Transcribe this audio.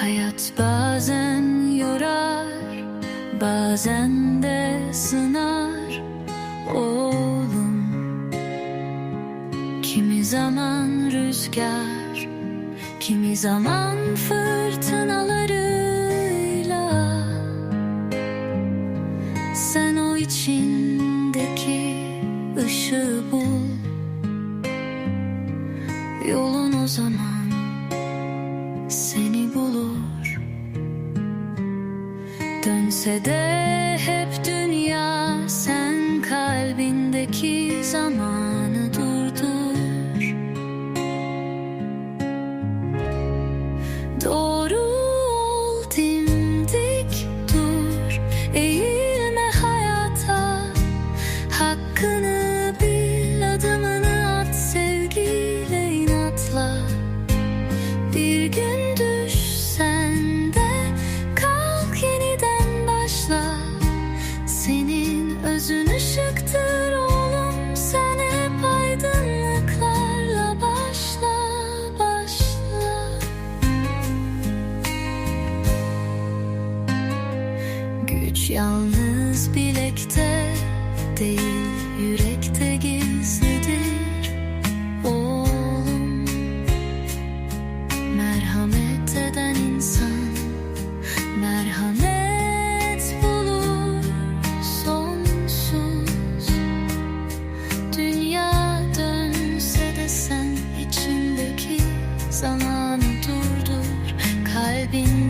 Hayat bazen yorar, bazen de sınar oğlum. Kimi zaman rüzgar, kimi zaman fırtınalarıyla. Dönse de hep dünya Güç yalnız bilekte değil yürekte gizlidir oğlum Merhamet eden insan merhamet bulur sonsuz. Dünya dönse de sen içindeki zamanı durdur. Kalbinden